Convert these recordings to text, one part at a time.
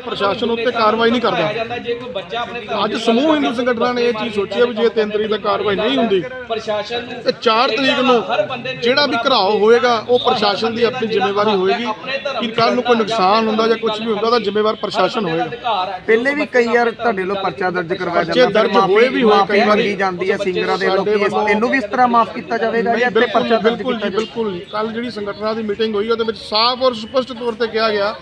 ਪ੍ਰਸ਼ਾਸਨ ਉੱਤੇ ਕਾਰਵਾਈ ਨਹੀਂ ਕਰਦਾ। ਅੱਜ ਸਮੂਹ ਹਿੰਦੂ ਸੰਗਠਨਾਂ ਨੇ ਇਹ ਚੀਜ਼ ਸੋਚੀ ਹੈ ਵੀ ਜੇ 3 ਤਰੀਕ ਤੱਕ ਕਾਰਵਾਈ ਨਹੀਂ ਹੁੰਦੀ ਪ੍ਰਸ਼ਾਸਨ ਨੂੰ ਤੇ 4 ਤਰੀਕ ਨੂੰ ਜਿਹੜਾ ਵੀ ਘਰਾਓ ਹੋਏਗਾ ਉਹ ਪ੍ਰਸ਼ਾਸਨ ਦੀ ਆਪਣੀ ਜ਼ਿੰਮੇਵਾਰੀ ਹੋਏਗੀ ਕਿ ਕੱਲ ਨੂੰ ਕੋਈ ਨੁਕਸਾਨ ਹੁੰਦਾ ਜਾਂ ਕੁਝ ਵੀ ਹੁੰਦਾ ਤਾਂ ਜ਼ਿੰਮੇਵਾਰ ਪ੍ਰਸ਼ਾਸਨ ਹੋਏਗਾ। ਪਹਿਲੇ ਵੀ ਕਈ ਵਾਰ ਤੁਹਾਡੇ ਲੋ ਪਰਚਾ ਦਰਜ ਕਰਵਾਇਆ ਪਰਚੇ ਜਾਂਦਾ ਦਰਜ ਹੋਏ ਵੀ ਹੋਏ ਕਈ ਵਾਰੀ। ਮੰਗੀ ਜਾਂਦੀ ਹੈ ਸਿੰਗਰਾਂ ਦੇ ਲੋਕੀ ਇਹਨੂੰ ਵੀ ਇਸ ਤਰ੍ਹਾਂ ਮਾਫ ਕੀਤਾ ਜਾਵੇਗਾ ਜਾਂ ਇੱਥੇ ਪਰਚਾ ਦਰਜ ਕੀਤਾ ਜੀ ਜਾਵੇਗਾ? ਬਿਲਕੁਲ ਕੱਲ ਜਿਹੜੀ ਸੰਗਠਨਾਂ ਦੀ ਮੀਟਿੰਗ ਹੋਈ ਉਹਦੇ ਵਿੱਚ ਸਾਫ਼ ਔਰ ਸਪਸ਼ਟ ਤੌਰ ਤੇ ਕਿਹਾ ਗਿਆ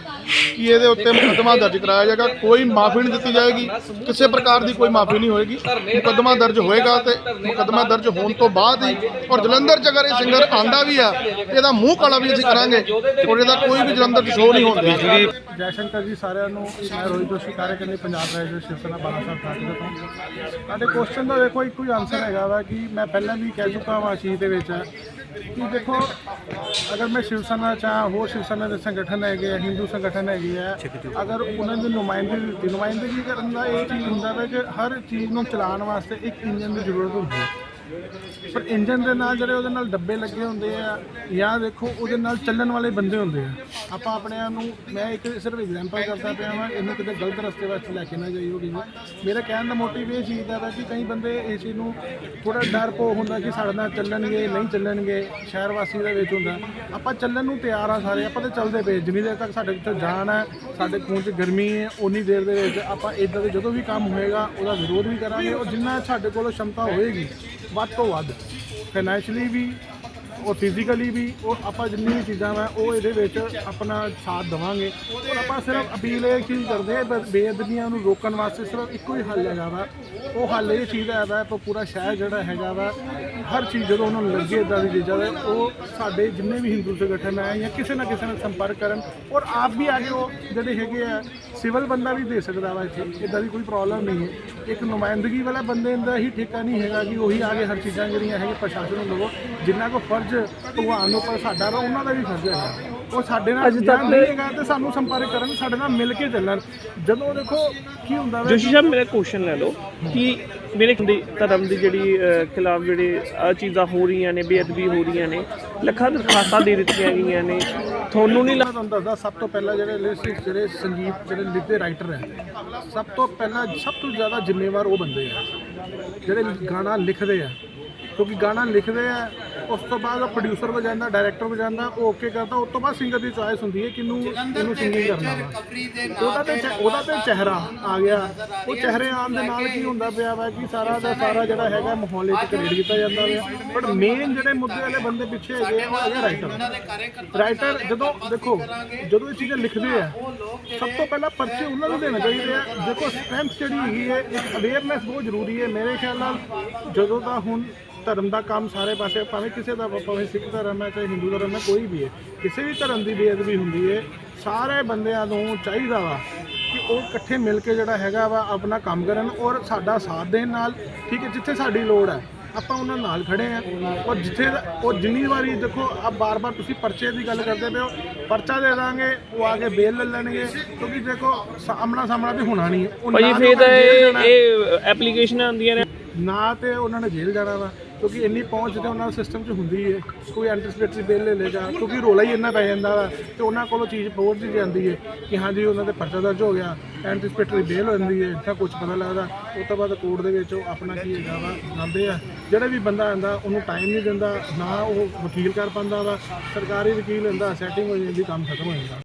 ਕਿ ਇਹਦੇ ਉੱਤੇ ਮੁਕੱਦਮਾ ਦਰਜ ਕਰਾਇਆ ਜਾਏਗਾ ਕੋਈ ਮਾਫੀ ਨਹੀਂ ਦਿੱਤੀ ਜਾਏਗੀ ਕਿਸੇ ਪ੍ਰਕਾਰ ਦੀ ਕੋਈ ਮਾਫੀ ਨਹੀਂ ਹੋਏਗੀ। ਮੁਕੱਦਮਾ ਦਰਜ ਹੋਏਗਾ ਤੇ ਮੁਕੱਦਮਾ ਦਰਜ ਹੋਣ ਤੋਂ ਬਾਅਦ ਹੀ ਔਰ ਜਲੰਧਰ 'ਚ ਅਗਰ ਇਹ ਸਿੰਗਰ ਆਂਦਾ ਵੀ ਆ ਇਹਦਾ ਮੂੰਹ ਕਾਲਾ ਵੀ ਅਸੀਂ ਕਰਾਂਗੇ ਔਰ ਇਹਦਾ ਕੋਈ ਵੀ ਜਲੰਧਰ 'ਚ ਸ਼ੋਅ ਨਹੀਂ ਹੋਣ ਦੇਣਾ। ਜੈ ਸਾਰਿਆਂ ਨੂੰ ਮੈਂ ਰੋਹਿਤ ਜੋਸ਼ੀ ਕਾਰਜਕਰਨੀ ਪੰਜਾਬ ਰਾਜ ਸ਼ਿਵ ਸੈਨਾ ਬਾਲਾ ਸਾਹਿਬ ਦਾ ਤੋਂ। ਸਾਡੇ ਕੁਐਸਚਨ ਦਾ ਦੇਖੋ ਇੱਕੋ ਹੀ ਆਨਸਰ ਹੈਗਾ ਵਾ ਕਿ ਮੈਂ ਪਹਿਲਾਂ ਵੀ ਕਹਿ ਚੁੱਕਾ ਹਾਂ ਚੀਜ਼ ਦੇ ਵਿੱਚ। ਕਿ ਦੇਖੋ, ਅਗਰ ਮੈਂ ਸ਼ਿਵ ਸੈਨਾ ਚਾਹ ਹੋਰ ਸ਼ਿਵ ਸੈਨਾ ਦੇ ਸੰਗਠਨ ਹੈਗੇ ਆ ਹਿੰਦੂ ਸੰਗਠਨ ਹੈਗੇ ਆ, ਅਗਰ ਉਹਨਾਂ ਦੀ ਨੁਮਾਇੰਦਗੀ ਨੁਮਾਇੰਦਗੀ ਕਰਨ ਦਾ ਇਹ ਚੀਜ਼ ਹੁੰਦਾ ਹੈ ਕਿ ਹਰ ਚੀਜ਼ ਨੂੰ ਚਲਾਉਣ ਵਾਸਤੇ ਇੱਕ ਇੰਜਨ ਦੀ ਜ਼ਰੂਰਤ ਹੁੰਦੀ ਹੈ। ਪਰ ਇੰਜਨ ਦੇ ਨਾਲ ਜਿਹੜੇ ਉਹਦੇ ਨਾਲ ਡੱਬੇ ਲੱਗੇ ਹੁੰਦੇ ਆ, ਜਾਂ ਦੇਖੋ ਉਹਦੇ ਨਾਲ ਚੱਲਣ ਵਾਲੇ ਬੰਦੇ ਹੁੰਦੇ ਆ। ਆਪਾਂ ਆਪਣੇ ਆਪ ਨੂੰ, ਮੈਂ ਇੱਕ ਸਿਰਫ ਐਗਜ਼ਾਮਪਲ ਕਰਦਾ ਪਿਆ ਵਾਂ, ਇਹਨੂੰ ਕਿਤੇ ਗਲਤ ਰਸਤੇ ਵਾਸਤੇ ਲੈ ਕੇ ਨਾ ਜਾਈਓ ਕਿਸੇ ਮੇਰਾ ਕਹਿਣ ਦਾ ਮੋਟਿਵ ਇਹ ਚੀਜ਼ ਦਾ ਵਾ ਕਿ ਕਈ ਬੰਦੇ ਇਸ ਚੀਜ਼ ਨੂੰ ਥੋੜਾ ਡਰ ਪੋ ਹੁੰਦਾ ਕਿ ਸਾਡੇ ਨਾਲ ਚੱਲਣਗੇ, ਨਹੀਂ ਚੱਲਣਗੇ, ਸ਼ਹਿਰ ਵਾਸੀ ਦੇ ਵਿੱਚ ਹੁੰਦਾ। ਆਪਾਂ ਚੱਲਣ ਨੂੰ ਤਿਆਰ ਆ ਸਾਰੇ, ਆਪਾਂ ਤੇ ਚੱਲਦੇ ਪਏ, ਜਿੰਨੀ ਦੇਰ ਤੱਕ ਸਾਡੇ ਵਿੱਚ ਜਾਨ ਹੈ ਸਾਡੇ ਖੂਨ 'ਚ ਗਰਮੀ ਹੈ ਉਨੀ ਦੇਰ ਦੇ ਵਿੱਚ ਆਪਾਂ ਇਦਾਂ ਦੇ ਜਦੋਂ ਵੀ ਕੰਮ ਹੋਏਗਾ, ਉਹਦਾ ਵਿਰੋਧ ਵੀ ਕਰਾਂਗੇ, ਔਰ ਜਿੰਨਾ ਸਾਡੇ ਕੋਲੋਂ ਸ਼ਮਤਾ ਹੋਏਗੀ ਵੱਧ ਤੋਂ ਵੱਧ ਫਾਈਨੈਂਸ਼ਲੀ ਵੀ ਔਰ ਫਿਜ਼ੀਕਲੀ ਵੀ ਔਰ ਆਪਾਂ ਜਿੰਨੀ ਵੀ ਚੀਜ਼ਾਂ ਵਾ, ਉਹ ਇਹਦੇ ਵਿੱਚ ਆਪਣਾ ਸਾਥ ਦੇਵਾਂਗੇ। ਔਰ ਆਪਾਂ ਸਿਰਫ ਅਪੀਲ ਇਹ ਚੀਜ਼ ਕਰਦੇ ਹਾਂ ਬੇਅਦਬੀਆਂ ਨੂੰ ਰੋਕਣ ਵਾਸਤੇ ਸਿਰਫ ਇੱਕੋ ਹੀ ਹੱਲ ਹੈਗਾ ਵਾ। ਉਹ ਹੱਲ ਇਹ ਚੀਜ਼ ਹੈ ਵਾ ਕਿ ਪੂਰਾ ਸ਼ਹਿਰ ਜਿਹੜਾ ਹੈਗਾ ਵਾ, ਹਰ ਚੀਜ਼ ਜਦੋਂ ਉਹਨਾਂ ਨੂੰ ਲੱਗੇ ਇਦਾਂ ਦੀ ਚੀਜ਼ਾਂ ਦੇ ਉਹ ਸਾਡੇ ਜਿੰਨੇ ਵੀ ਹਿੰਦੂ ਸੰਗਠਨ ਹੈ ਜਾਂ ਕਿਸੇ ਨਾ ਕਿਸੇ ਨਾਲ ਸੰਪਰਕ ਕਰਨ, ਔਰ ਆਪ ਵੀ ਆ ਕੇ ਉਹ ਜਿਹੜੇ ਹੈਗੇ ਆ ਸਿਵਲ ਬੰਦਾ ਵੀ ਦੇ ਸਕਦਾ ਵਾ ਇੱਥੇ ਇਦਾਂ ਦੀ ਕੋਈ ਪ੍ਰੋਬਲਮ ਨਹੀਂ ਹੈ। ਇੱਕ ਨੁਮਾਇੰਦਗੀ ਵਾਲਾ ਬੰਦੇ ਦਾ ਹੀ ਠੇਕਾ ਨਹੀਂ ਹੈਗਾ ਕਿ ਉਹੀ ਆਗੇ ਹਰ ਚੀਜ਼ਾਂ ਜਿਹੜੀਆਂ ਹੈਗੀਆਂ ਪ੍ਰਸ਼ਾਸਨ ਨੂੰ ਲਵੋ ਜਿੰਨਾ ਕੋ ਫਰਜ਼ ਭਗਵਾਨ ਨੂੰ ਪਰ ਸਾਡਾ ਵਾ ਉਹਨਾਂ ਦਾ ਵੀ ਫਰਜ਼ ਹੈਗਾ। ਉਹ ਸਾਡੇ ਨਾਲ ਅੱਜ ਤੱਕ ਹੈਗਾ ਤੇ ਸਾਨੂੰ ਸੰਪਰਕ ਕਰਨ ਸਾਡੇ ਨਾਲ ਮਿਲ ਕੇ ਚੱਲਣ। ਜਦੋਂ ਦੇਖੋ ਕੀ ਹੁੰਦਾ ਵਾ ਜੋਸ਼ੀ ਸਾਹਿਬ ਮੇਰਾ ਕੁਐਸਚਨ ਲੈ ਲਓ ਕਿ ਮੇਰੇ ਧਰਮ ਦੀ ਜਿਹੜੀ ਖਿਲਾਫ ਜਿਹੜੇ ਆ ਚੀਜ਼ਾਂ ਹੋ ਰਹੀਆਂ ਨੇ ਬੇਅਦਬੀ ਹੋ ਰਹੀਆਂ ਨੇ ਲੱਖਾਂ ਦਰਖਾਸਤਾਂ ਦੇ ਦਿੱਤੀਆਂ ਗਈਆਂ ਨੇ। ਤੁਹਾਨੂੰ ਨਹੀਂ ਲੱਗਦਾ ਤੁਹਾਨੂੰ ਦੱਸਦਾ, ਸਭ ਤੋਂ ਪਹਿਲਾਂ ਜਿਹੜੇ ਲਿਰਿਕਸ ਜਿਹੜੇ ਸੰਗੀਤ, ਜਿਹੜੇ ਲਿਖਦੇ ਰਾਈਟਰ ਹੈ, ਸਭ ਤੋਂ ਪਹਿਲਾਂ, ਸਭ ਤੋਂ ਜ਼ਿਆਦਾ ਜ਼ਿੰਮੇਵਾਰ ਉਹ ਬੰਦੇ ਆ, ਜਿਹੜੇ ਗਾਣਾ ਲਿਖਦੇ ਆ, ਕਿਉਂਕਿ ਗਾਣਾ ਲਿਖਦੇ ਆ ਉਸ ਤੋਂ ਬਾਅਦ ਪ੍ਰੋਡਿਊਸਰ ਕੋ ਜਾਂਦਾ ਡਾਇਰੈਕਟਰ ਕੋ ਜਾਂਦਾ ਉਹ ਓਕੇ ਕਰਦਾ। ਉਸ ਤੋਂ ਬਾਅਦ ਸਿੰਗਰ ਦੀ ਚੋਇਸ ਹੁੰਦੀ ਹੈ ਕਿਨੂੰ ਇਹਨੂੰ ਸਿੰਗਿੰਗ ਕਰਨਾ ਵਾ। ਉਹਦਾ ਤੇ ਚ- ਉਹਦਾ ਤੇ ਚਿਹਰਾ ਆ ਗਿਆ। ਉਹ ਚਿਹਰੇ ਆਉਣ ਦੇ ਨਾਲ ਕੀ ਹੁੰਦਾ ਪਿਆ ਵਾ ਕਿ ਸਾਰਾ ਦਾ ਸਾਰਾ ਜਿਹੜਾ ਹੈਗਾ ਮਾਹੌਲ ਵਿੱਚ ਕ੍ਰੀਏਟ ਕੀਤਾ ਜਾਂਦਾ ਵਾ ਬਟ ਮੇਨ ਜਿਹੜੇ ਮੁੱਦੇ ਵਾਲੇ ਬੰਦੇ ਪਿੱਛੇ ਹੈਗੇ ਆ, ਉਹ ਹੈਗੇ ਰਾਈਟਰ ਰਾਈਟਰ ਜਦੋਂ ਦੇਖੋ ਜਦੋਂ ਇਹ ਚੀਜ਼ਾਂ ਲਿਖਦੇ ਆ ਸਭ ਤੋਂ ਪਹਿਲਾਂ ਪਰਚੇ ਉਹਨਾਂ ਨੂੰ ਦੇਣੇ ਚਾਹੀਦੇ ਆ। ਦੇਖੋ ਸਟਰੈਂਥ ਜਿਹੜੀ ਹੈਗੀ ਹੈ ਇੱਕ ਅਵੇਅਰਨੈਸ ਬਹੁਤ ਜ਼ਰੂਰੀ ਹੈ। ਮੇਰੇ ਖਿਆਲ ਨਾਲ ਜਦੋਂ ਦਾ ਹੁਣ ਧਰਮ ਦਾ ਕੰਮ ਸਾਰੇ ਪਾਸੇ ਭਾਵੇਂ ਕਿਸੇ ਦਾ ਵਾ, ਭਾਵੇਂ ਸਿੱਖ ਧਰਮ ਹੈ ਚਾਹੇ ਹਿੰਦੂ ਧਰਮ ਹੈ ਕੋਈ ਵੀ ਹੈ ਕਿਸੇ ਵੀ ਧਰਮ ਦੀ ਬੇਅਦਬੀ ਹੁੰਦੀ ਹੈ ਸਾਰੇ ਬੰਦਿਆਂ ਨੂੰ ਚਾਹੀਦਾ ਵਾ ਕਿ ਉਹ ਇਕੱਠੇ ਮਿਲ ਕੇ ਜਿਹੜਾ ਹੈਗਾ ਵਾ ਆਪਣਾ ਕੰਮ ਕਰਨ ਔਰ ਸਾਡਾ ਸਾਥ ਦੇਣ ਨਾਲ ਠੀਕ ਹੈ ਜਿੱਥੇ ਸਾਡੀ ਲੋੜ ਹੈ ਆਪਾਂ ਉਹਨਾਂ ਨਾਲ ਖੜੇ ਆ ਔਰ ਜਿੱਥੇ ਉਹ ਜਿੰਨੀ ਵਾਰੀ ਦੇਖੋ ਆ ਬਾਰ-ਬਾਰ ਤੁਸੀਂ ਪਰਚੇ ਦੀ ਗੱਲ ਕਰਦੇ ਪਏ ਹੋ ਪਰਚਾ ਦੇ ਦਾਂਗੇ ਉਹ ਆ ਕੇ ਬੇਲ ਲੈ ਲੈਣਗੇ ਕਿਉਂਕਿ ਦੇਖੋ ਸਾਹਮਣਾ ਸਾਹਮਣਾ ਤੇ ਹੋਣਾ ਨਹੀਂ ਭਾਜੀ ਨਾ ਫੇਰ ਤਾਂ ਇਹ ਐਪਲੀਕੇਸ਼ਨਾਂ ਆਉਂਦੀਆਂ ਨੇ। ਨਾ ਤੇ ਉਹਨਾਂ ਨੇ ਜੇਲ੍ਹ ਜਾਣਾ ਵਾ। ਕਿਉਂਕਿ ਇੰਨੀ ਪਹੁੰਚ ਤੇ ਉਹਨਾਂ ਸਿਸਟਮ 'ਚ ਹੁੰਦੀ ਹੈ ਕੋਈ ਐਂਟੀਸਪੇਟਰੀ ਬੇਲ ਲੈ ਲੇਗਾ ਕਿਉਂਕਿ ਰੋਲਾ ਹੀ ਇੰਨਾ ਪੈ ਜਾਂਦਾ ਵਾ ਤੇ ਉਹਨਾਂ ਕੋਲੋਂ ਚੀਜ਼ ਪਹੁੰਚ ਹੀ ਜਾਂਦੀ ਹੈ ਕਿ ਹਾਂਜੀ ਉਹਨਾਂ ਦੇ ਪਰਚਾ ਦਰਜ ਹੋ ਗਿਆ ਐਂਟੀਸਪੇਟਰੀ ਬੇਲ ਹੋ ਜਾਂਦੀ ਹੈ ਤਾਂ ਕੁਝ ਪਤਾ ਲੱਗਦਾ ਉਸ ਤੋਂ ਬਾਅਦ ਕੋਰਟ ਦੇ ਵਿੱਚ ਉਹ ਆਪਣਾ ਕੀ ਹੈਗਾ ਵਾ ਜਾਂਦੇ ਆ। ਜਿਹੜਾ ਵੀ ਬੰਦਾ ਆਂਦਾ ਉਹਨੂੰ ਟਾਈਮ ਨਹੀਂ ਦਿੰਦਾ, ਨਾ ਉਹ ਵਕੀਲ ਕਰ ਪਾਉਂਦਾ ਵਾ, ਸਰਕਾਰੀ ਵਕੀਲ ਹੁੰਦਾ ਸੈਟਿੰਗ ਹੋ ਜਾਂਦੀ, ਕੰਮ ਖਤਮ ਹੋ ਜਾਂਦਾ।